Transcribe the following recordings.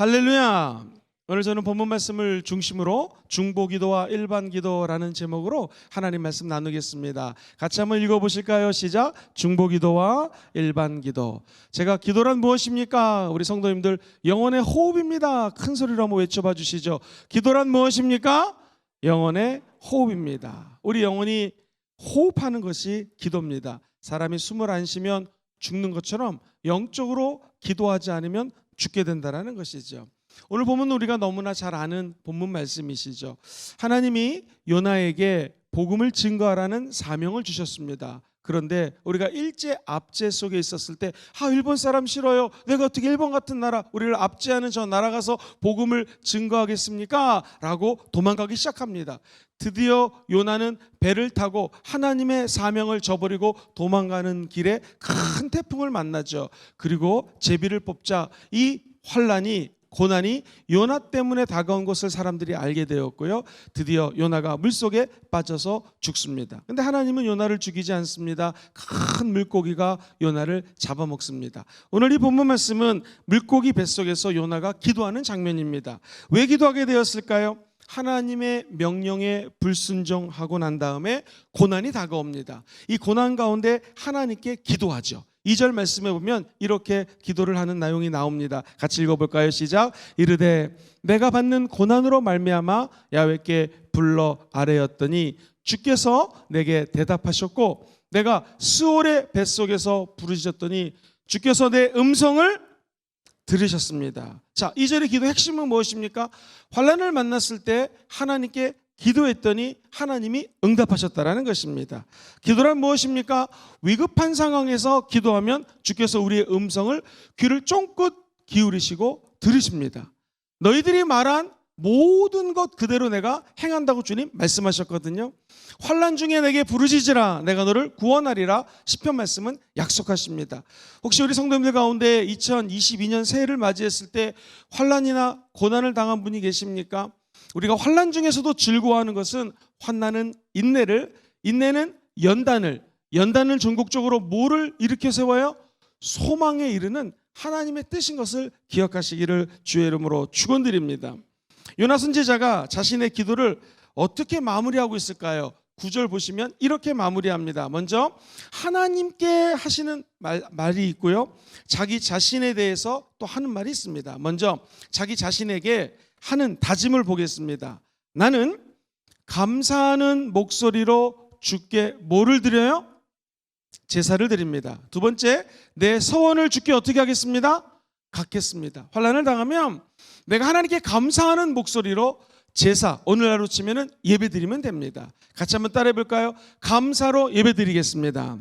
할렐루야. 오늘 저는 본문 말씀을 중심으로 중보기도와 일반기도라는 제목으로 하나님 말씀 나누겠습니다. 같이 한번 읽어보실까요? 시작. 중보기도와 일반기도. 제가 기도란 무엇입니까? 우리 성도님들 영혼의 호흡입니다. 큰 소리로 한번 외쳐봐 주시죠. 기도란 무엇입니까? 영혼의 호흡입니다. 우리 영혼이 호흡하는 것이 기도입니다. 사람이 숨을 안 쉬면 죽는 것처럼 영적으로 기도하지 않으면 죽게 된다라는 것이죠. 오늘 보면 우리가 너무나 잘 아는 본문 말씀이시죠. 하나님이 요나에게 복음을 증거하라는 사명을 주셨습니다. 그런데 우리가 일제 압제 속에 있었을 때, 아 일본 사람 싫어요. 내가 어떻게 일본 같은 나라, 우리를 압제하는 저 나라 가서 복음을 증거하겠습니까? 라고 도망가기 시작합니다. 드디어 요나는 배를 타고 하나님의 사명을 저버리고 도망가는 길에 큰 태풍을 만나죠. 그리고 제비를 뽑자 이 환란이 고난이 요나 때문에 다가온 것을 사람들이 알게 되었고요. 드디어 요나가 물속에 빠져서 죽습니다. 근데 하나님은 요나를 죽이지 않습니다. 큰 물고기가 요나를 잡아먹습니다. 오늘 이 본문 말씀은 물고기 뱃속에서 요나가 기도하는 장면입니다. 왜 기도하게 되었을까요? 하나님의 명령에 불순종하고 난 다음에 고난이 다가옵니다. 이 고난 가운데 하나님께 기도하죠. 2절 말씀에 보면 이렇게 기도를 하는 내용이 나옵니다. 같이 읽어볼까요? 시작. 이르되 내가 받는 고난으로 말미암아 야외께 불러 아뢰었더니 주께서 내게 대답하셨고 내가 스올의 뱃속에서 부르짖었더니 주께서 내 음성을 들으셨습니다. 자, 이 절의 기도 핵심은 무엇입니까? 환란을 만났을 때 하나님께 기도했더니 하나님이 응답하셨다라는 것입니다. 기도란 무엇입니까? 위급한 상황에서 기도하면 주께서 우리의 음성을 귀를 쫑긋 기울이시고 들으십니다. 너희들이 말한 모든 것 그대로 내가 행한다고 주님 말씀하셨거든요. 환란 중에 내게 부르짖으라 내가 너를 구원하리라 시편 말씀은 약속하십니다. 혹시 우리 성도님들 가운데 2022년 새해를 맞이했을 때 환란이나 고난을 당한 분이 계십니까? 우리가 환란 중에서도 즐거워하는 것은 환난은 인내를 인내는 연단을 연단을 전국적으로 뭐를 일으켜 세워요? 소망에 이르는 하나님의 뜻인 것을 기억하시기를 주의 이름으로 축원드립니다. 요나 선지자가 자신의 기도를 어떻게 마무리하고 있을까요? 구절 보시면 이렇게 마무리합니다. 먼저 하나님께 하시는 말, 말이 있고요. 자기 자신에 대해서 또 하는 말이 있습니다. 먼저 자기 자신에게 하는 다짐을 보겠습니다. 나는 감사하는 목소리로 주께 뭐를 드려요? 제사를 드립니다. 두 번째, 내 서원을 주께 어떻게 하겠습니다? 갖겠습니다. 환란을 당하면 내가 하나님께 감사하는 목소리로 제사 오늘날로 치면은 예배 드리면 됩니다. 같이 한번 따라해 볼까요? 감사로 예배 드리겠습니다.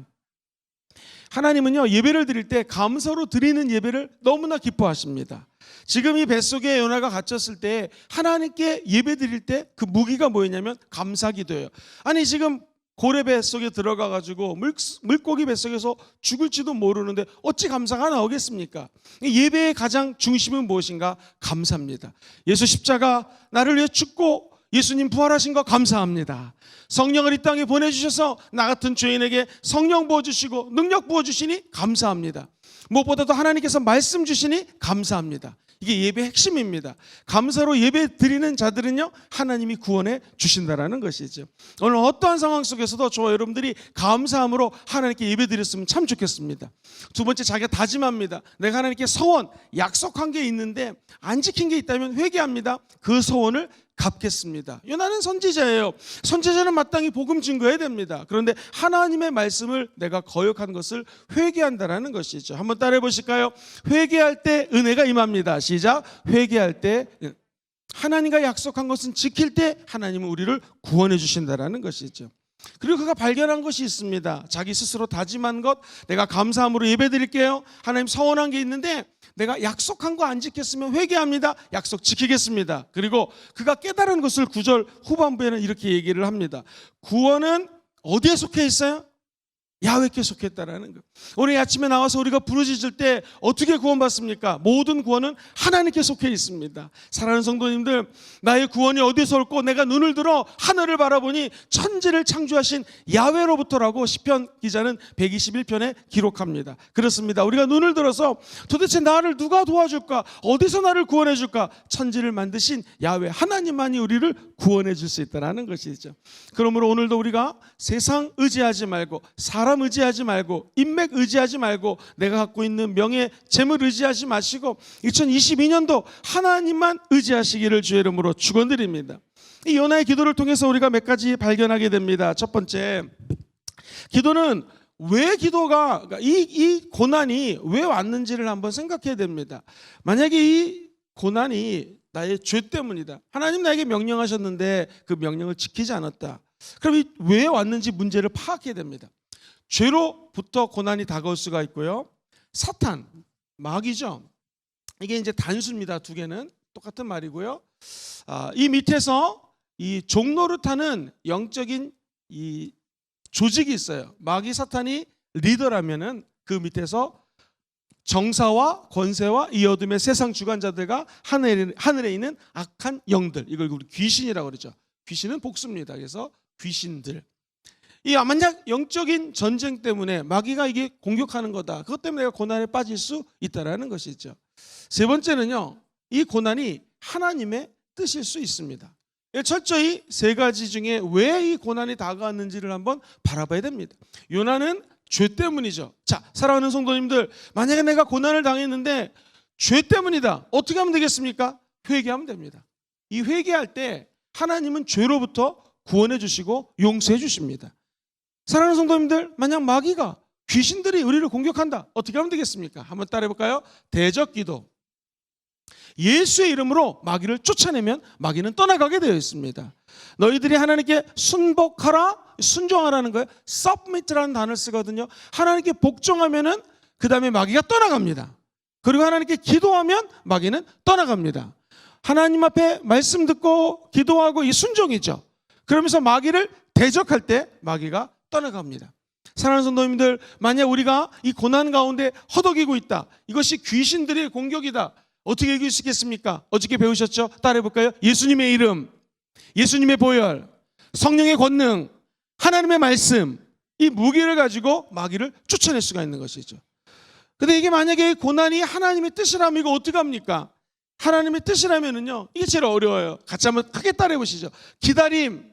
하나님은요 예배를 드릴 때 감사로 드리는 예배를 너무나 기뻐하십니다. 지금 이 뱃속에 요나가 갇혔을 때 하나님께 예배 드릴 때 그 무기가 뭐였냐면 감사기도예요. 아니 지금 고래 뱃속에 들어가 가지고 물, 물고기 뱃속에서 죽을지도 모르는데 어찌 감사가 나오겠습니까? 예배의 가장 중심은 무엇인가? 감사입니다. 예수 십자가 나를 위해 죽고 예수님 부활하신 거 감사합니다. 성령을 이 땅에 보내주셔서 나 같은 죄인에게 성령 부어주시고 능력 부어주시니 감사합니다. 무엇보다도 하나님께서 말씀 주시니 감사합니다. 이게 예배 핵심입니다. 감사로 예배 드리는 자들은요, 하나님이 구원해 주신다라는 것이죠. 오늘 어떠한 상황 속에서도 저와 여러분들이 감사함으로 하나님께 예배 드렸으면 참 좋겠습니다. 두 번째, 자기가 다짐합니다. 내가 하나님께 서원, 약속한 게 있는데 안 지킨 게 있다면 회개합니다. 그 서원을 갚겠습니다. 요나는 선지자예요. 선지자는 마땅히 복음 증거해야 됩니다. 그런데 하나님의 말씀을 내가 거역한 것을 회개한다라는 것이죠. 한번 따라해 보실까요? 회개할 때 은혜가 임합니다. 시작. 회개할 때 하나님과 약속한 것은 지킬 때 하나님은 우리를 구원해 주신다라는 것이죠. 그리고 그가 발견한 것이 있습니다. 자기 스스로 다짐한 것, 내가 감사함으로 예배 드릴게요. 하나님 서원한 게 있는데 내가 약속한 거 안 지켰으면 회개합니다. 약속 지키겠습니다. 그리고 그가 깨달은 것을 구절 후반부에는 이렇게 얘기를 합니다. 구원은 어디에 속해 있어요? 야외께 속했다라는 거. 오늘 아침에 나와서 우리가 부르짖을 때 어떻게 구원받습니까? 모든 구원은 하나님께 속해 있습니다. 사랑하는 성도님들, 나의 구원이 어디서 올고 내가 눈을 들어 하늘을 바라보니 천지를 창조하신 야외로부터라고 시편 기자는 121편에 기록합니다. 그렇습니다. 우리가 눈을 들어서 도대체 나를 누가 도와줄까? 어디서 나를 구원해 줄까? 천지를 만드신 야외 하나님만이 우리를 구원해 줄 수 있다라는 것이죠. 그러므로 오늘도 우리가 세상 의지하지 말고 사람 의지하지 말고 인맥 의지하지 말고 내가 갖고 있는 명예 재물 의지하지 마시고 2022년도 하나님만 의지하시기를 주의 이름으로 축원드립니다. 이 요나의 기도를 통해서 우리가 몇 가지 발견하게 됩니다. 첫 번째, 기도는 왜 기도가 그러니까 이, 이 고난이 왜 왔는지를 한번 생각해야 됩니다. 만약에 이 고난이 나의 죄 때문이다. 하나님 나에게 명령하셨는데 그 명령을 지키지 않았다. 그럼 이왜 왔는지 문제를 파악해야 됩니다. 죄로부터 고난이 다가올 수가 있고요. 사탄, 마귀죠. 이게 이제 단수입니다. 두 개는 똑같은 말이고요. 아, 이 밑에서 이 종노릇하는 영적인 이 조직이 있어요. 마귀 사탄이 리더라면은 그 밑에서 정사와 권세와 이 어둠의 세상 주관자들과 하늘에, 하늘에 있는 악한 영들 이걸 우리 귀신이라고 그러죠. 귀신은 복수입니다. 그래서 귀신들. 이 만약 영적인 전쟁 때문에 마귀가 이게 공격하는 거다. 그것 때문에 내가 고난에 빠질 수 있다라는 것이죠. 세 번째는요. 이 고난이 하나님의 뜻일 수 있습니다. 예, 철저히 세 가지 중에 왜 이 고난이 다가왔는지를 한번 바라봐야 됩니다. 요나는 죄 때문이죠. 자, 사랑하는 성도님들, 만약에 내가 고난을 당했는데 죄 때문이다. 어떻게 하면 되겠습니까? 회개하면 됩니다. 이 회개할 때 하나님은 죄로부터 구원해 주시고 용서해 주십니다. 사랑하는 성도님들, 만약 마귀가 귀신들이 우리를 공격한다. 어떻게 하면 되겠습니까? 한번 따라해 볼까요? 대적 기도. 예수의 이름으로 마귀를 쫓아내면 마귀는 떠나가게 되어 있습니다. 너희들이 하나님께 순복하라, 순종하라는 거예요. submit라는 단어를 쓰거든요. 하나님께 복종하면은 그 다음에 마귀가 떠나갑니다. 그리고 하나님께 기도하면 마귀는 떠나갑니다. 하나님 앞에 말씀 듣고 기도하고 이 순종이죠. 그러면서 마귀를 대적할 때 마귀가 떠나갑니다. 사랑하는 성도님들, 만약 우리가 이 고난 가운데 허덕이고 있다. 이것이 귀신들의 공격이다. 어떻게 이길 수 있겠습니까? 어떻게 배우셨죠? 따라해 볼까요? 예수님의 이름, 예수님의 보혈, 성령의 권능, 하나님의 말씀, 이 무기를 가지고 마귀를 쫓아낼 수가 있는 것이죠. 근데 이게 만약에 고난이 하나님의 뜻이라면 이거 어떻게 합니까? 하나님의 뜻이라면은요, 이게 제일 어려워요. 같이 한번 크게 따라해 보시죠. 기다림.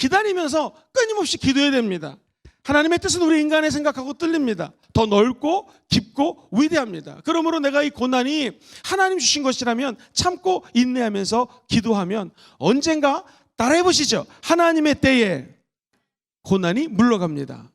기다리면서 끊임없이 기도해야 됩니다. 하나님의 뜻은 우리 인간의 생각하고 틀립니다. 더 넓고 깊고 위대합니다. 그러므로 내가 이 고난이 하나님 주신 것이라면 참고 인내하면서 기도하면 언젠가 따라해 보시죠. 하나님의 때에 고난이 물러갑니다.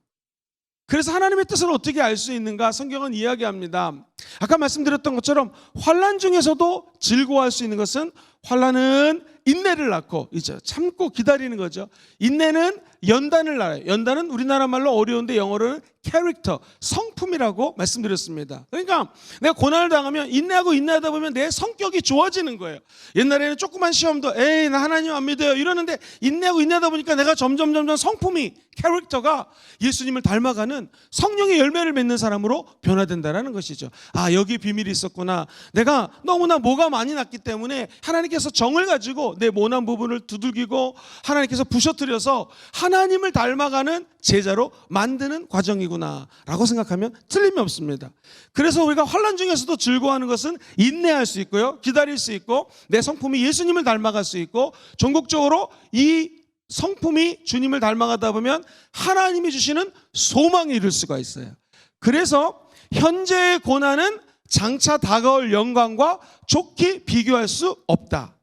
그래서 하나님의 뜻을 어떻게 알 수 있는가 성경은 이야기합니다. 아까 말씀드렸던 것처럼 환란 중에서도 즐거워할 수 있는 것은 환란은 인내를 낳고 이제 참고 기다리는 거죠. 인내는 연단을 낳아요. 연단은 우리나라 말로 어려운데 영어로는 캐릭터, 성품이라고 말씀드렸습니다. 그러니까 내가 고난을 당하면 인내하고 인내하다 보면 내 성격이 좋아지는 거예요. 옛날에는 조그만 시험도 에이 나 하나님 안 믿어요 이러는데 인내하고 인내하다 보니까 내가 점점 점점 성품이 캐릭터가 예수님을 닮아가는 성령의 열매를 맺는 사람으로 변화된다라는 것이죠. 아 여기 비밀이 있었구나. 내가 너무나 뭐가 많이 났기 때문에 하나님께서 정을 가지고 내 모난 부분을 두들기고 하나님께서 부셔뜨려서 하나님을 닮아가는 제자로 만드는 과정이구나라고 생각하면 틀림이 없습니다. 그래서 우리가 환란 중에서도 즐거워하는 것은 인내할 수 있고요, 기다릴 수 있고 내 성품이 예수님을 닮아갈 수 있고 전국적으로 이 성품이 주님을 닮아가다 보면 하나님이 주시는 소망에 이를 수가 있어요. 그래서 현재의 고난은 장차 다가올 영광과 좋게 비교할 수 없다.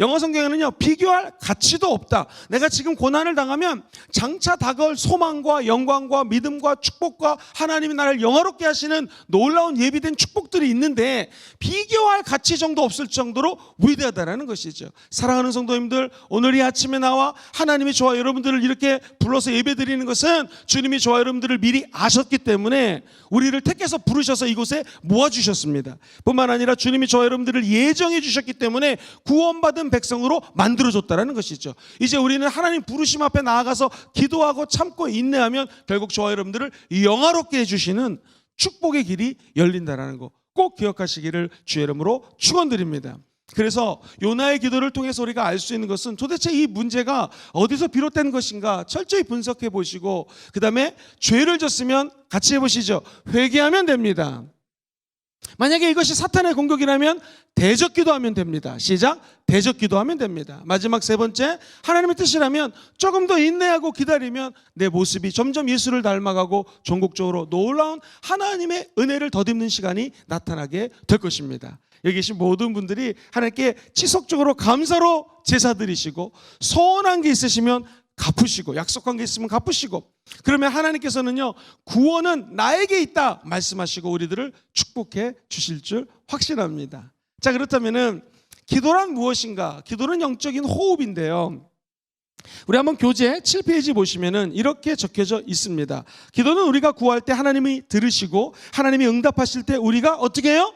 영어 성경에는요, 비교할 가치도 없다. 내가 지금 고난을 당하면 장차 다가올 소망과 영광과 믿음과 축복과 하나님이 나를 영화롭게 하시는 놀라운 예비된 축복들이 있는데 비교할 가치 정도 없을 정도로 위대하다라는 것이죠. 사랑하는 성도님들, 오늘 이 아침에 나와 하나님이 저와 여러분들을 이렇게 불러서 예배 드리는 것은 주님이 저와 여러분들을 미리 아셨기 때문에 우리를 택해서 부르셔서 이곳에 모아주셨습니다. 뿐만 아니라 주님이 저와 여러분들을 예정해 주셨기 때문에 구원받은 백성으로 만들어줬다라는 것이죠. 이제 우리는 하나님 부르심 앞에 나아가서 기도하고 참고 인내하면 결국 저와 여러분들을 영화롭게 해주시는 축복의 길이 열린다라는 거 꼭 기억하시기를 주의 이름으로 축원드립니다. 그래서 요나의 기도를 통해서 우리가 알 수 있는 것은 도대체 이 문제가 어디서 비롯된 것인가 철저히 분석해 보시고 그 다음에 죄를 졌으면 같이 해 보시죠. 회개하면 됩니다. 만약에 이것이 사탄의 공격이라면 대적 기도하면 됩니다. 시작. 대적 기도하면 됩니다. 마지막 세 번째, 하나님의 뜻이라면 조금 더 인내하고 기다리면 내 모습이 점점 예수를 닮아가고 전국적으로 놀라운 하나님의 은혜를 덧입는 시간이 나타나게 될 것입니다. 여기 계신 모든 분들이 하나님께 지속적으로 감사로 제사 드리시고 소원한 게 있으시면 갚으시고 약속한 게 있으면 갚으시고 그러면 하나님께서는요 구원은 나에게 있다 말씀하시고 우리들을 축복해 주실 줄 확신합니다. 자 그렇다면은 기도란 무엇인가? 기도는 영적인 호흡인데요. 우리 한번 교재 7페이지 보시면은 이렇게 적혀져 있습니다. 기도는 우리가 구할 때 하나님이 들으시고 하나님이 응답하실 때 우리가 어떻게 해요?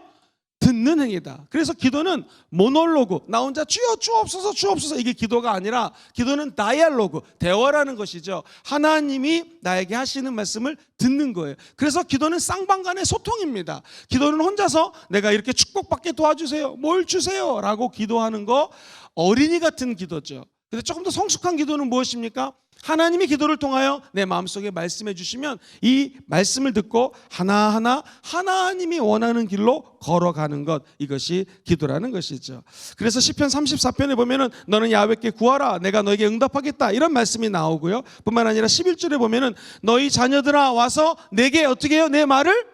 듣는 행위다. 그래서 기도는 모놀로그, 나 혼자 주여 주옵소서 주옵소서 이게 기도가 아니라 기도는 다이알로그, 대화라는 것이죠. 하나님이 나에게 하시는 말씀을 듣는 거예요. 그래서 기도는 쌍방 간의 소통입니다. 기도는 혼자서 내가 이렇게 축복받게 도와주세요. 뭘 주세요. 라고 기도하는 거 어린이 같은 기도죠. 근데 조금 더 성숙한 기도는 무엇입니까? 하나님이 기도를 통하여 내 마음속에 말씀해 주시면 이 말씀을 듣고 하나하나 하나님이 원하는 길로 걸어가는 것 이것이 기도라는 것이죠. 그래서 시편 34편에 보면은 너는 야훼께 구하라 내가 너에게 응답하겠다 이런 말씀이 나오고요. 뿐만 아니라 11절에 보면은 너희 자녀들아 와서 내게 어떻게 해요? 내 말을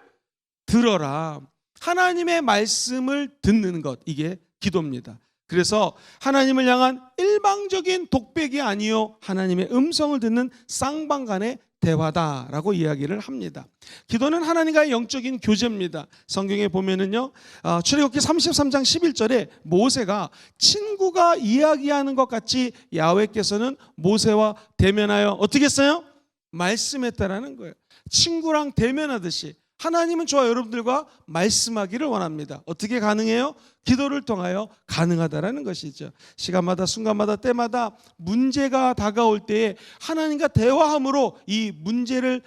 들어라. 하나님의 말씀을 듣는 것 이게 기도입니다. 그래서 하나님을 향한 일방적인 독백이 아니요 하나님의 음성을 듣는 쌍방간의 대화다라고 이야기를 합니다. 기도는 하나님과의 영적인 교제입니다. 성경에 보면은요, 어, 출애굽기 33장 11절에 모세가 친구가 이야기하는 것 같이 야훼께서는 모세와 대면하여 어떻게 했어요? 말씀했다라는 거예요. 친구랑 대면하듯이 하나님은 저와 여러분들과 말씀하기를 원합니다. 어떻게 가능해요? 기도를 통하여 가능하다라는 것이죠. 시간마다 순간마다 때마다 문제가 다가올 때에 하나님과 대화함으로 이 문제를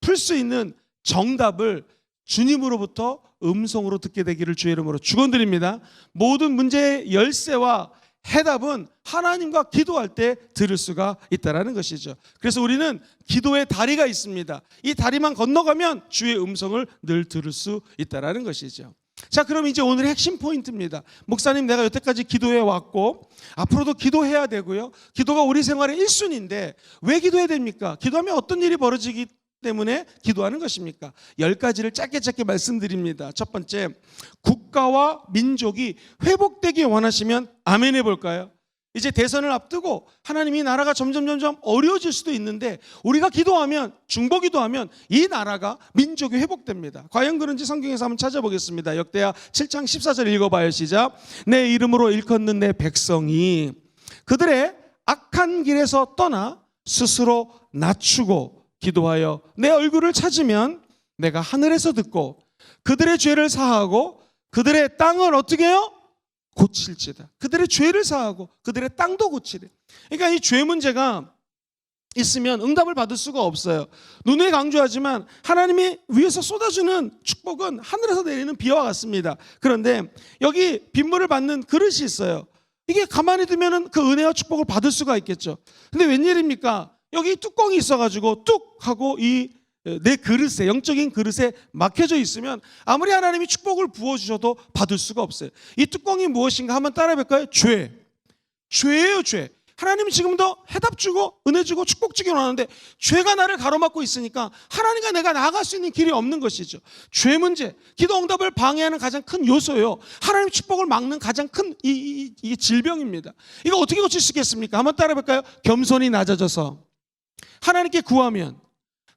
풀 수 있는 정답을 주님으로부터 음성으로 듣게 되기를 주의 이름으로 축원드립니다. 모든 문제의 열쇠와 해답은 하나님과 기도할 때 들을 수가 있다라는 것이죠. 그래서 우리는 기도의 다리가 있습니다. 이 다리만 건너가면 주의 음성을 늘 들을 수 있다라는 것이죠. 자, 그럼 이제 오늘의 핵심 포인트입니다. 목사님, 내가 여태까지 기도해 왔고 앞으로도 기도해야 되고요. 기도가 우리 생활의 1순위인데 왜 기도해야 됩니까? 기도하면 어떤 일이 벌어지기 때문에 기도하는 것입니까? 열 가지를 짧게 짧게 말씀드립니다. 첫 번째, 국가와 민족이 회복되기 원하시면 아멘 해볼까요? 이제 대선을 앞두고 하나님이 나라가 점점 점점 어려워질 수도 있는데 우리가 기도하면 중보 기도하면 이 나라가 민족이 회복됩니다. 과연 그런지 성경에서 한번 찾아보겠습니다. 역대하 7장 14절 읽어봐요. 시작. 내 이름으로 일컫는 내 백성이 그들의 악한 길에서 떠나 스스로 낮추고 기도하여 내 얼굴을 찾으면 내가 하늘에서 듣고 그들의 죄를 사하고 그들의 땅을 어떻게 해요? 고칠지다. 그들의 죄를 사하고 그들의 땅도 고치래. 그러니까 이 죄 문제가 있으면 응답을 받을 수가 없어요. 눈에 강조하지만 하나님이 위에서 쏟아주는 축복은 하늘에서 내리는 비와 같습니다. 그런데 여기 빗물을 받는 그릇이 있어요. 이게 가만히 두면은 그 은혜와 축복을 받을 수가 있겠죠. 근데 웬일입니까? 여기 뚜껑이 있어가지고 뚝 하고 이 내 그릇에 영적인 그릇에 막혀져 있으면 아무리 하나님이 축복을 부어 주셔도 받을 수가 없어요. 이 뚜껑이 무엇인가 한번 따라해 볼까요? 죄. 죄예요, 죄. 하나님이 지금도 해답 주고 은혜 주고 축복 주기 원하는데 죄가 나를 가로막고 있으니까 하나님과 내가 나아갈 수 있는 길이 없는 것이죠. 죄 문제, 기도 응답을 방해하는 가장 큰 요소요. 하나님 축복을 막는 가장 큰 이, 이, 이 질병입니다. 이거 어떻게 고칠 수 있겠습니까? 한번 따라해 볼까요? 겸손히 낮아져서 하나님께 구하면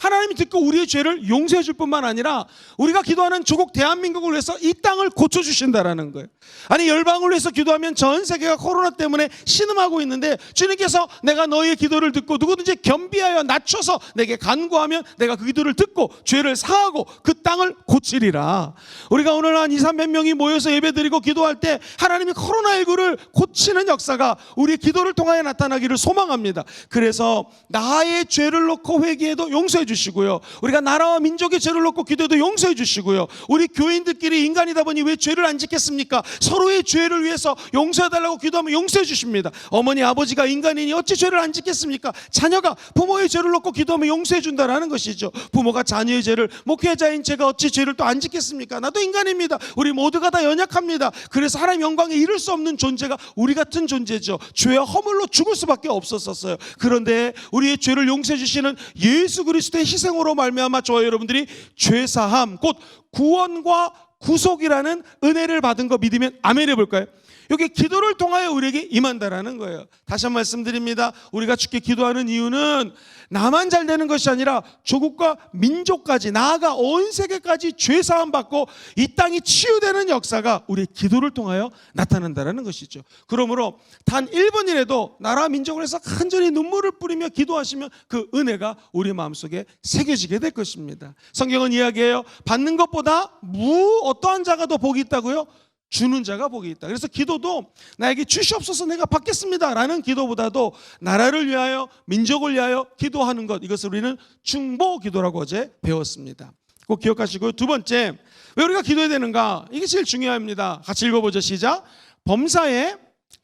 하나님이 듣고 우리의 죄를 용서해 줄 뿐만 아니라 우리가 기도하는 조국 대한민국을 위해서 이 땅을 고쳐 주신다라는 거예요. 아니 열방을 위해서 기도하면 전 세계가 코로나 때문에 신음하고 있는데 주님께서 내가 너희의 기도를 듣고 누구든지 겸비하여 낮춰서 내게 간구하면 내가 그 기도를 듣고 죄를 사하고 그 땅을 고치리라. 우리가 오늘 한 2, 300 명이 모여서 예배드리고 기도할 때 하나님이 코로나19를 고치는 역사가 우리 기도를 통하여 나타나기를 소망합니다. 그래서 나의 죄를 놓고 회개해도 용서해 주 시고요. 우리가 나라와 민족의 죄를 놓고 기도해도 용서해 주시고요. 우리 교인들끼리 인간이다 보니 왜 죄를 안 짓겠습니까? 서로의 죄를 위해서 용서해 달라고 기도하면 용서해 주십니다. 어머니 아버지가 인간이니 어찌 죄를 안 짓겠습니까? 자녀가 부모의 죄를 놓고 기도하면 용서해 준다라는 것이죠. 부모가 자녀의 죄를 목회자인 제가 어찌 죄를 또안 짓겠습니까? 나도 인간입니다. 우리 모두가 다 연약합니다. 그래서 하나님 영광에 이를 수 없는 존재가 우리 같은 존재죠. 죄와 허물로 죽을 수밖에 없었었어요. 그런데 우리의 죄를 용서해 주시는 예수 그리스도의 희생으로 말미암아 저와 여러분들이 죄 사함 곧 구원과 구속이라는 은혜를 받은 거 믿으면 아멘 해볼까요? 여기 기도를 통하여 우리에게 임한다라는 거예요. 다시 한번 말씀드립니다. 우리가 주께 기도하는 이유는 나만 잘 되는 것이 아니라 조국과 민족까지 나아가 온 세계까지 죄 사함 받고 이 땅이 치유되는 역사가 우리의 기도를 통하여 나타난다라는 것이죠. 그러므로 단 1분이라도 나라 민족을 해서 간절히 눈물을 뿌리며 기도하시면 그 은혜가 우리 마음속에 새겨지게 될 것입니다. 성경은 이야기해요. 받는 것보다 무 어떠한 자가 더 복이 있다고요? 주는 자가 복이 있다. 그래서 기도도 나에게 주시옵소서 내가 받겠습니다라는 기도보다도 나라를 위하여 민족을 위하여 기도하는 것 이것을 우리는 중보 기도라고 어제 배웠습니다. 꼭 기억하시고요. 두 번째 왜 우리가 기도해야 되는가? 이게 제일 중요합니다. 같이 읽어보죠. 시작. 범사에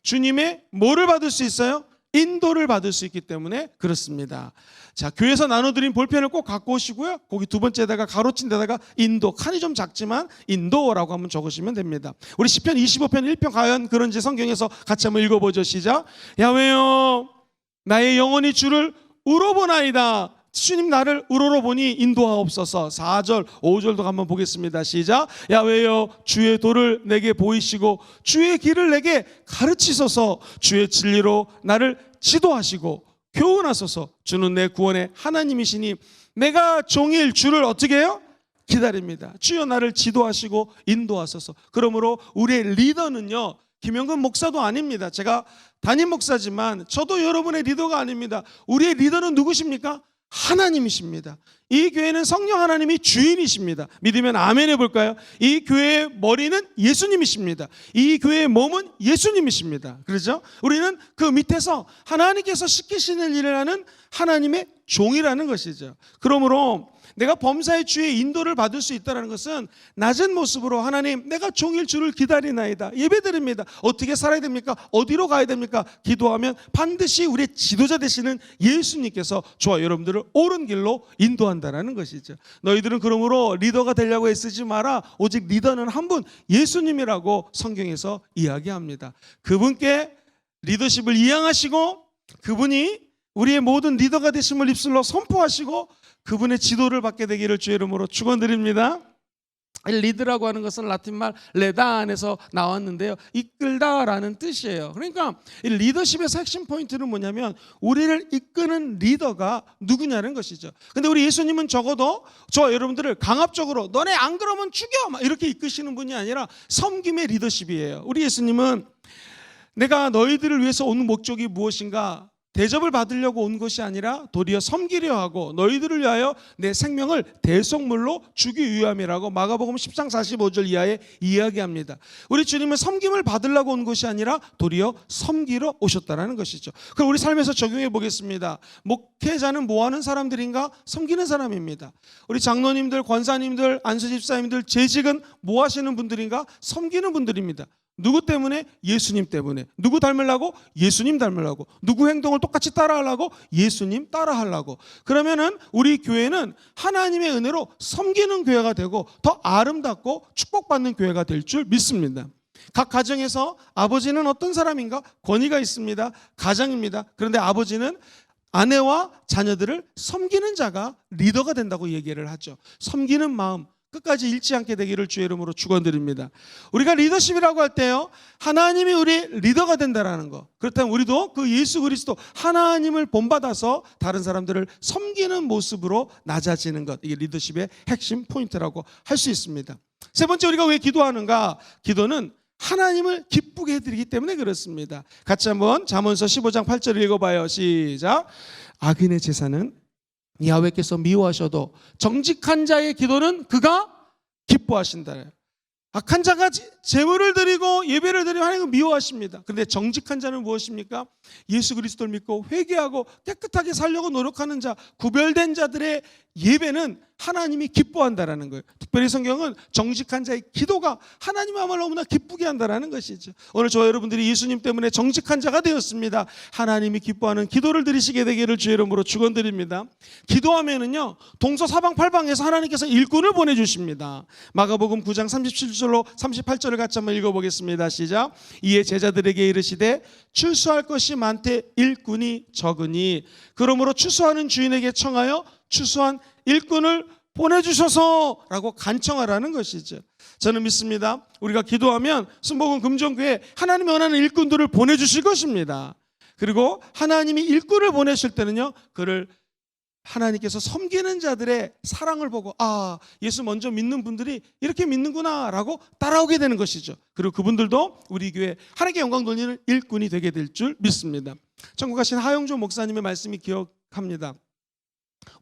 주님의 뭐를 받을 수 있어요? 인도를 받을 수 있기 때문에 그렇습니다. 자, 교회에서 나눠드린 볼펜을 꼭 갖고 오시고요. 거기 두 번째다가 가로친 데다가 인도, 칸이 좀 작지만 인도라고 한번 적으시면 됩니다. 우리 10편 25편 1편 과연 그런지 성경에서 같이 한번 읽어보죠. 시작. 야외요, 나의 영혼이 주를 울어보나이다. 주님 나를 우러러 보니 인도하옵소서 4절 5절도 한번 보겠습니다 시작 야외여 주의 도를 내게 보이시고 주의 길을 내게 가르치소서 주의 진리로 나를 지도하시고 교훈하소서. 주는 내 구원의 하나님이시니 내가 종일 주를 어떻게 해요? 기다립니다. 주여 나를 지도하시고 인도하소서. 그러므로 우리의 리더는요 김영근 목사도 아닙니다. 제가 담임 목사지만 저도 여러분의 리더가 아닙니다. 우리의 리더는 누구십니까? 하나님이십니다. 이 교회는 성령 하나님이 주인이십니다. 믿으면 아멘 해볼까요? 이 교회의 머리는 예수님이십니다. 이 교회의 몸은 예수님이십니다. 그렇죠? 우리는 그 밑에서 하나님께서 시키시는 일을 하는 하나님의 종이라는 것이죠. 그러므로 내가 범사의 주의 인도를 받을 수 있다는 것은 낮은 모습으로 하나님 내가 종일 주를 기다리나이다. 예배드립니다. 어떻게 살아야 됩니까? 어디로 가야 됩니까? 기도하면 반드시 우리의 지도자 되시는 예수님께서 저와 여러분들을 옳은 길로 인도한다라는 것이죠. 너희들은 그러므로 리더가 되려고 애쓰지 마라. 오직 리더는 한 분 예수님이라고 성경에서 이야기합니다. 그분께 리더십을 이양하시고 그분이 우리의 모든 리더가 되심을 입술로 선포하시고 그분의 지도를 받게 되기를 주의 이름으로 축원드립니다. 리드라고 하는 것은 라틴말 레다 안에서 나왔는데요. 이끌다라는 뜻이에요. 그러니까 이 리더십에서 핵심 포인트는 뭐냐면 우리를 이끄는 리더가 누구냐는 것이죠. 근데 우리 예수님은 적어도 저 여러분들을 강압적으로 너네 안 그러면 죽여 막 이렇게 이끄시는 분이 아니라 섬김의 리더십이에요. 우리 예수님은 내가 너희들을 위해서 온 목적이 무엇인가 대접을 받으려고 온 것이 아니라 도리어 섬기려 하고 너희들을 위하여 내 생명을 대속물로 주기 위함이라고 마가복음 10장 45절 이하에 이야기합니다. 우리 주님은 섬김을 받으려고 온 것이 아니라 도리어 섬기러 오셨다라는 것이죠. 그럼 우리 삶에서 적용해 보겠습니다. 목회자는 뭐 하는 사람들인가? 섬기는 사람입니다. 우리 장로님들, 권사님들, 안수집사님들, 재직은 뭐 하시는 분들인가? 섬기는 분들입니다. 누구 때문에? 예수님 때문에. 누구 닮으려고? 예수님 닮으려고. 누구 행동을 똑같이 따라하려고? 예수님 따라하려고. 그러면은 우리 교회는 하나님의 은혜로 섬기는 교회가 되고 더 아름답고 축복받는 교회가 될 줄 믿습니다. 각 가정에서 아버지는 어떤 사람인가? 권위가 있습니다. 가장입니다. 그런데 아버지는 아내와 자녀들을 섬기는 자가 리더가 된다고 얘기를 하죠. 섬기는 마음, 끝까지 잃지 않게 되기를 주의 이름으로 축원드립니다. 우리가 리더십이라고 할 때요. 하나님이 우리 리더가 된다라는 거. 그렇다면 우리도 그 예수 그리스도 하나님을 본받아서 다른 사람들을 섬기는 모습으로 낮아지는 것. 이게 리더십의 핵심 포인트라고 할 수 있습니다. 세 번째 우리가 왜 기도하는가? 기도는 하나님을 기쁘게 해드리기 때문에 그렇습니다. 같이 한번 잠언서 15장 8절 읽어봐요. 시작. 악인의 제사는 야훼께서 미워하셔도 정직한 자의 기도는 그가 기뻐하신다. 악한 자가 제- 제물을 드리고 예배를 드리면 하나님은 미워하십니다. 그런데 정직한 자는 무엇입니까? 예수 그리스도를 믿고 회개하고 깨끗하게 살려고 노력하는 자, 구별된 자들의 예배는 하나님이 기뻐한다라는 거예요. 특별히 성경은 정직한 자의 기도가 하나님야말로 너무나 기쁘게 한다라는 것이죠. 오늘 저와 여러분들이 예수님 때문에 정직한 자가 되었습니다. 하나님이 기뻐하는 기도를 드리시게 되기를 주의 이름으로 축원드립니다. 기도하면은요 동서 사방 팔방에서 하나님께서 일꾼을 보내주십니다. 마가복음 9장 37절 로 38절을 같이 한번 읽어보겠습니다. 시작. 이에 제자들에게 이르시되 출소할 것이 많되 일꾼이 적으니 그러므로 추수하는 주인에게 청하여 추수한 일꾼을 보내주셔서라고 간청하라는 것이죠. 저는 믿습니다. 우리가 기도하면 순복음 금정교회 하나님이 원하는 일꾼들을 보내주실 것입니다. 그리고 하나님이 일꾼을 보내실 때는요, 그를 하나님께서 섬기는 자들의 사랑을 보고 아 예수 먼저 믿는 분들이 이렇게 믿는구나라고 따라오게 되는 것이죠. 그리고 그분들도 우리 교회 하나님께 영광 돌리는 일꾼이 되게 될 줄 믿습니다. 천국 가신 하영조 목사님의 말씀이 기억합니다.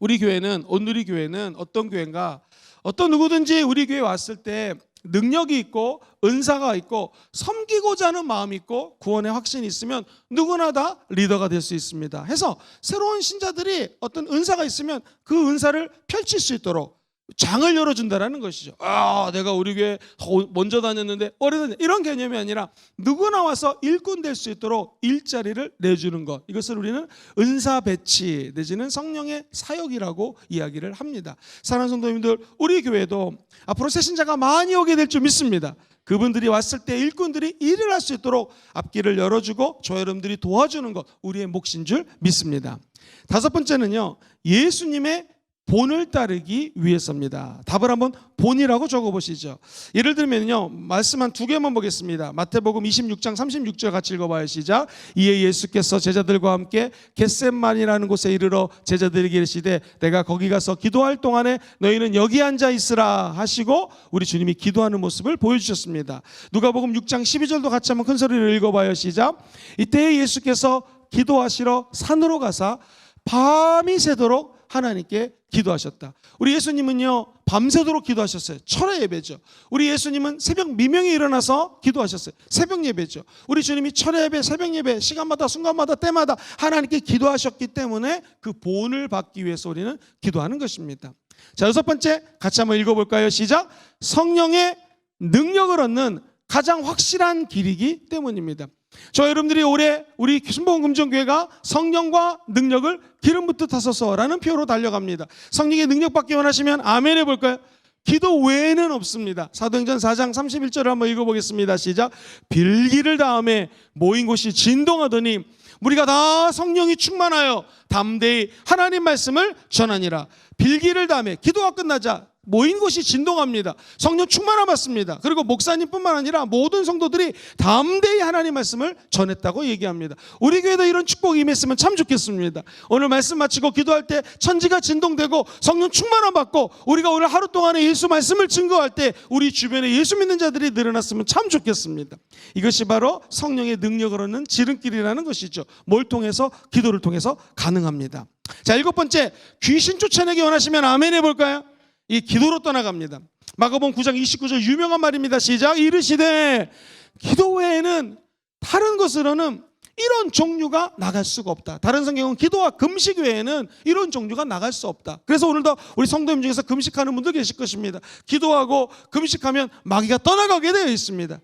우리 교회는 온누리 교회는 어떤 교회인가? 어떤 누구든지 우리 교회 왔을 때 능력이 있고 은사가 있고 섬기고자 하는 마음이 있고 구원의 확신이 있으면 누구나 다 리더가 될 수 있습니다. 해서 새로운 신자들이 어떤 은사가 있으면 그 은사를 펼칠 수 있도록 장을 열어준다라는 것이죠. 아, 내가 우리 교회 더 먼저 다녔는데 오래됐네. 이런 개념이 아니라 누구나 와서 일꾼 될 수 있도록 일자리를 내주는 것. 이것을 우리는 은사 배치 내지는 성령의 사역이라고 이야기를 합니다. 사랑하는 성도님들, 우리 교회도 앞으로 새 신자가 많이 오게 될 줄 믿습니다. 그분들이 왔을 때 일꾼들이 일을 할 수 있도록 앞길을 열어주고 저 여러분들이 도와주는 것 우리의 몫인 줄 믿습니다. 다섯 번째는요, 예수님의 본을 따르기 위해서입니다. 답을 한번 본이라고 적어보시죠. 예를 들면요, 말씀 한 두 개만 보겠습니다. 마태복음 26장 36절 같이 읽어봐요. 시작. 이에 예수께서 제자들과 함께 겟셋만이라는 곳에 이르러 제자들에게 이르시되 내가 거기 가서 기도할 동안에 너희는 여기 앉아 있으라 하시고 우리 주님이 기도하는 모습을 보여주셨습니다. 누가복음 6장 12절도 같이 한번 큰 소리로 읽어봐요. 시작. 이때 예수께서 기도하시러 산으로 가사 밤이 새도록 하나님께 기도하셨다. 우리 예수님은요 밤새도록 기도하셨어요. 철의 예배죠. 우리 예수님은 새벽 미명에 일어나서 기도하셨어요. 새벽 예배죠. 우리 주님이 철의 예배, 새벽 예배 시간마다 순간마다 때마다 하나님께 기도하셨기 때문에 그 본을 받기 위해서 우리는 기도하는 것입니다. 자 여섯 번째 같이 한번 읽어볼까요? 시작. 성령의 능력을 얻는 가장 확실한 길이기 때문입니다. 저 여러분들이 올해 우리 순복음 금정교회가 성령과 능력을 기름 붓듯 하소서라는 표로 달려갑니다. 성령의 능력 받기 원하시면 아멘 해볼까요? 기도 외에는 없습니다. 사도행전 4장 31절을 한번 읽어보겠습니다. 시작. 빌기를 다음에 모인 곳이 진동하더니 우리가 다 성령이 충만하여 담대히 하나님 말씀을 전하니라. 빌기를 다음에 기도가 끝나자 모인 곳이 진동합니다. 성령 충만함 받습니다. 그리고 목사님뿐만 아니라 모든 성도들이 담대히 하나님 말씀을 전했다고 얘기합니다. 우리 교회도 이런 축복이 임했으면 참 좋겠습니다. 오늘 말씀 마치고 기도할 때 천지가 진동되고 성령 충만함 받고 우리가 오늘 하루 동안에 예수 말씀을 증거할 때 우리 주변에 예수 믿는 자들이 늘어났으면 참 좋겠습니다. 이것이 바로 성령의 능력을 얻는 지름길이라는 것이죠. 뭘 통해서 기도를 통해서 가능합니다. 자, 일곱 번째 귀신 쫓아내기 원하시면 아멘 해볼까요? 이 기도로 떠나갑니다. 마가복음 9장 29절 유명한 말입니다. 시작 이르시되 기도 외에는 다른 것으로는 이런 종류가 나갈 수가 없다. 다른 성경은 기도와 금식 외에는 이런 종류가 나갈 수 없다. 그래서 오늘도 우리 성도님 중에서 금식하는 분들 계실 것입니다. 기도하고 금식하면 마귀가 떠나가게 되어 있습니다.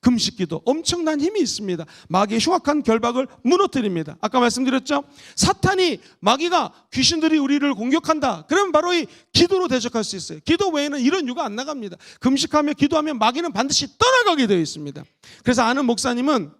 금식기도 엄청난 힘이 있습니다. 마귀의 흉악한 결박을 무너뜨립니다. 아까 말씀드렸죠? 사탄이 마귀가 귀신들이 우리를 공격한다. 그러면 바로 이 기도로 대적할 수 있어요. 기도 외에는 이런 유가 안 나갑니다. 금식하며 기도하면 마귀는 반드시 떠나가게 되어 있습니다. 그래서 아는 목사님은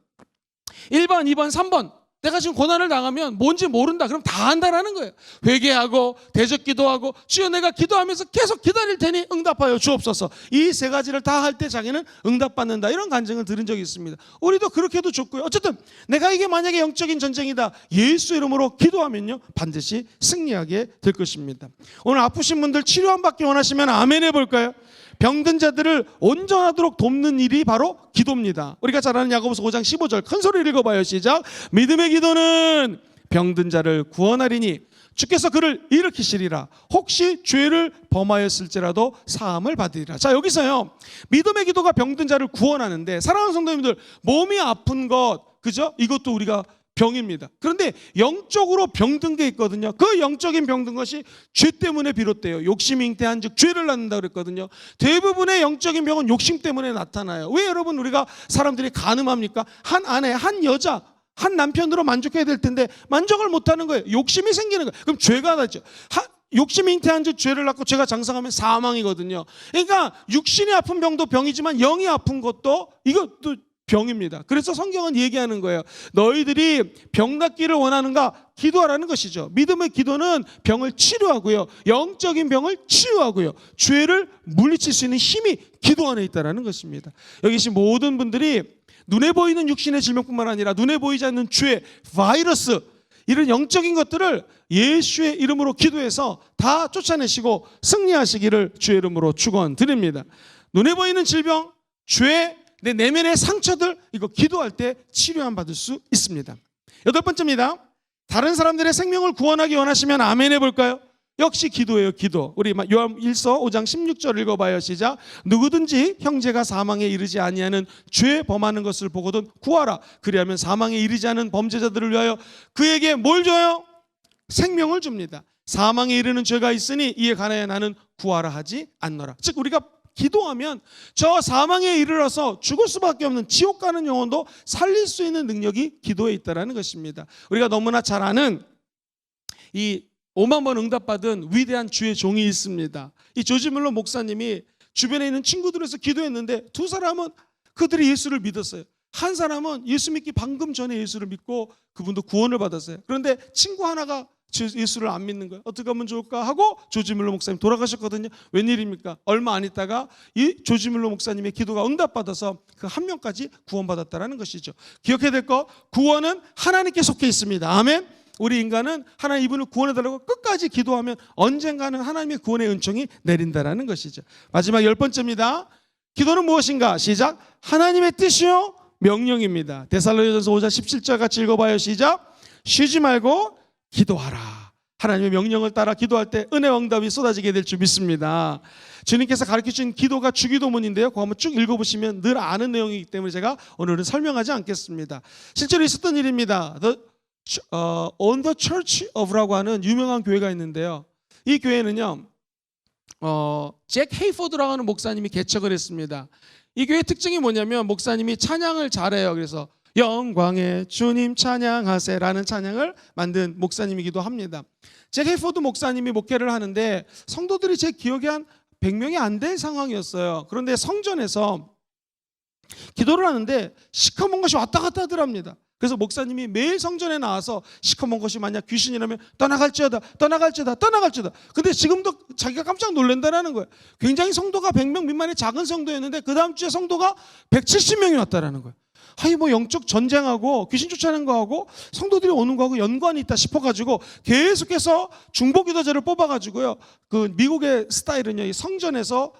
1번, 2번, 3번 내가 지금 고난을 당하면 뭔지 모른다. 그럼 다 한다라는 거예요. 회개하고 대적 기도하고 주여 내가 기도하면서 계속 기다릴 테니 응답하여 주옵소서. 이 세 가지를 다 할 때 자기는 응답받는다. 이런 간증을 들은 적이 있습니다. 우리도 그렇게도 좋고요. 어쨌든 내가 이게 만약에 영적인 전쟁이다. 예수 이름으로 기도하면요. 반드시 승리하게 될 것입니다. 오늘 아프신 분들 치료함 받기 원하시면 아멘 해볼까요? 병든 자들을 온전하도록 돕는 일이 바로 기도입니다. 우리가 잘 아는 야고보서 5장 15절 큰 소리 읽어봐요. 시작. 믿음의 기도는 병든 자를 구원하리니 주께서 그를 일으키시리라. 혹시 죄를 범하였을지라도 사함을 받으리라. 자 여기서요. 믿음의 기도가 병든 자를 구원하는데 사랑하는 성도님들 몸이 아픈 것 그죠? 이것도 우리가 병입니다. 그런데 영적으로 병든 게 있거든요. 그 영적인 병든 것이 죄 때문에 비롯돼요. 욕심이 잉태한 즉 죄를 낳는다 그랬거든요. 대부분의 영적인 병은 욕심 때문에 나타나요. 왜 여러분 우리가 사람들이 가늠합니까? 한 아내, 한 여자, 한 남편으로 만족해야 될 텐데 만족을 못 하는 거예요. 욕심이 생기는 거예요. 그럼 죄가 나죠. 하- 욕심이 잉태한 즉 죄를 낳고 죄가 장성하면 사망이거든요. 그러니까 육신이 아픈 병도 병이지만 영이 아픈 것도 이것도 병입니다. 그래서 성경은 얘기하는 거예요. 너희들이 병 낫기를 원하는가? 기도하라는 것이죠. 믿음의 기도는 병을 치료하고요. 영적인 병을 치유하고요. 죄를 물리칠 수 있는 힘이 기도 안에 있다라는 것입니다. 여기 계신 모든 분들이 눈에 보이는 육신의 질병뿐만 아니라 눈에 보이지 않는 죄, 바이러스 이런 영적인 것들을 예수의 이름으로 기도해서 다 쫓아내시고 승리하시기를 주의 이름으로 축원드립니다. 눈에 보이는 질병, 죄, 내 내면의 상처들 이거 기도할 때 치료함 받을 수 있습니다. 여덟 번째입니다. 다른 사람들의 생명을 구원하기 원하시면 아멘 해볼까요? 역시 기도예요, 기도. 우리 요한 1서 5장 16절 읽어봐요. 시작. 누구든지 형제가 사망에 이르지 아니하는 죄 범하는 것을 보거든 구하라. 그리하면 사망에 이르지 않은 범죄자들을 위하여 그에게 뭘 줘요? 생명을 줍니다. 사망에 이르는 죄가 있으니 이에 관하여 나는 구하라 하지 않노라. 즉 우리가 기도하면 저 사망에 이르러서 죽을 수밖에 없는 지옥 가는 영혼도 살릴 수 있는 능력이 기도에 있다라는 것입니다. 우리가 너무나 잘 아는 이 5만 번 응답받은 위대한 주의 종이 있습니다. 이 조지 물러 목사님이 주변에 있는 친구들에서 기도했는데 두 사람은 그들이 예수를 믿었어요. 한 사람은 예수 믿기 방금 전에 예수를 믿고 그분도 구원을 받았어요. 그런데 친구 하나가 제- 예수를 안 믿는 거예요. 어떻게 하면 좋을까 하고 조지 물러 목사님 돌아가셨거든요. 웬일입니까? 얼마 안 있다가 이 조지 물러 목사님의 기도가 응답받아서 그 한 명까지 구원받았다라는 것이죠. 기억해야 될 거 구원은 하나님께 속해 있습니다. 아멘. 우리 인간은 하나님 이분을 구원해달라고 끝까지 기도하면 언젠가는 하나님의 구원의 은총이 내린다라는 것이죠. 마지막 열 번째입니다. 기도는 무엇인가? 시작. 하나님의 뜻이요 명령입니다. 데살로니가서 5장 17절 같이 읽어봐요. 시작. 쉬지 말고 기도하라. 하나님의 명령을 따라 기도할 때 은혜 응답이 쏟아지게 될 줄 믿습니다. 주님께서 가르쳐 주신 기도가 주기도문인데요. 그거 한번 쭉 읽어보시면 늘 아는 내용이기 때문에 제가 오늘은 설명하지 않겠습니다. 실제로 있었던 일입니다. The 어, On the Church of라고 하는 유명한 교회가 있는데요. 이 교회는요, 어, 잭 헤이포드라고 하는 목사님이 개척을 했습니다. 이 교회 특징이 뭐냐면 목사님이 찬양을 잘해요. 그래서 영광의 주님 찬양하세라는 찬양을 만든 목사님이기도 합니다. 잭 헤이포드 목사님이 목회를 하는데 성도들이 제 기억에 한 100명이 안될 상황이었어요. 그런데 성전에서 기도를 하는데 시커먼 것이 왔다 갔다 하더랍니다. 그래서 목사님이 매일 성전에 나와서 시커먼 것이 만약 귀신이라면 떠나갈지어다 떠나갈지어다 떠나갈지어다 근데 지금도 자기가 깜짝 놀란다는 거예요 굉장히 성도가 100명 미만의 작은 성도였는데 그 다음 주에 성도가 170명이 왔다라는 거예요 하이 뭐 영적 전쟁하고 귀신 쫓아내는 거하고 성도들이 오는 거하고 연관이 있다 싶어가지고 계속해서 중보기도자를 뽑아가지고요 그 미국의 스타일은요 이 성전에서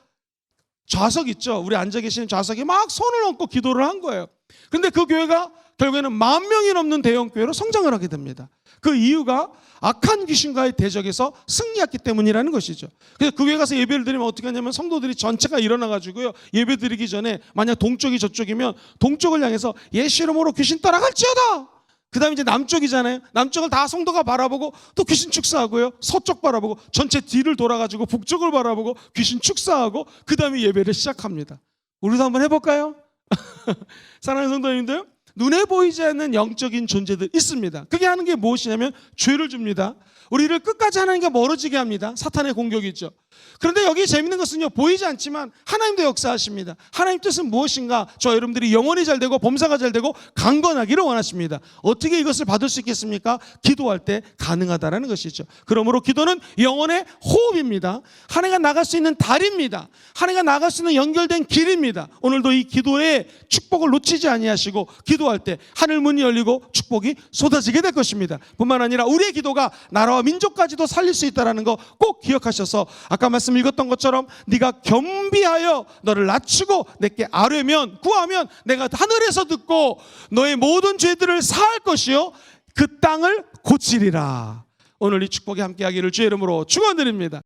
좌석 있죠. 우리 앉아 계시는 좌석에 막 손을 얹고 기도를 한 거예요. 근데 그 교회가 결국에는 만 명이 넘는 대형 교회로 성장을 하게 됩니다. 그 이유가 악한 귀신과의 대적에서 승리했기 때문이라는 것이죠. 그래서 그 교회 가서 예배를 드리면 어떻게 하냐면 성도들이 전체가 일어나 가지고요. 예배 드리기 전에 만약 동쪽이 저쪽이면 동쪽을 향해서 예수 이름으로 귀신 따라갈지어다. 그 다음에 이제 남쪽이잖아요. 남쪽을 다 성도가 바라보고 또 귀신 축사하고요. 서쪽 바라보고 전체 뒤를 돌아가지고 북쪽을 바라보고 귀신 축사하고 그 다음에 예배를 시작합니다. 우리도 한번 해볼까요? 사랑하는 성도님들, 눈에 보이지 않는 영적인 존재들 있습니다. 그게 하는 게 무엇이냐면 죄를 줍니다. 우리를 끝까지 하나님과 멀어지게 합니다. 사탄의 공격이죠. 그런데 여기 재밌는 것은요, 보이지 않지만 하나님도 역사하십니다. 하나님 뜻은 무엇인가? 저 여러분들이 영혼이 잘 되고 범사가 잘 되고 강건하기를 원하십니다. 어떻게 이것을 받을 수 있겠습니까? 기도할 때 가능하다라는 것이죠. 그러므로 기도는 영혼의 호흡입니다. 한 해가 나갈 수 있는 달입니다. 한 해가 나갈 수 있는 연결된 길입니다. 오늘도 이 기도의 축복을 놓치지 아니하시고 기도 할 때 하늘 문이 열리고 축복이 쏟아지게 될 것입니다. 뿐만 아니라 우리의 기도가 나라와 민족까지도 살릴 수 있다라는 거 꼭 기억하셔서 아까 말씀 읽었던 것처럼 네가 겸비하여 너를 낮추고 내게 아뢰면 구하면 내가 하늘에서 듣고 너의 모든 죄들을 사할 것이요 그 땅을 고치리라. 오늘 이 축복이 함께하기를 주의 이름으로 축원드립니다.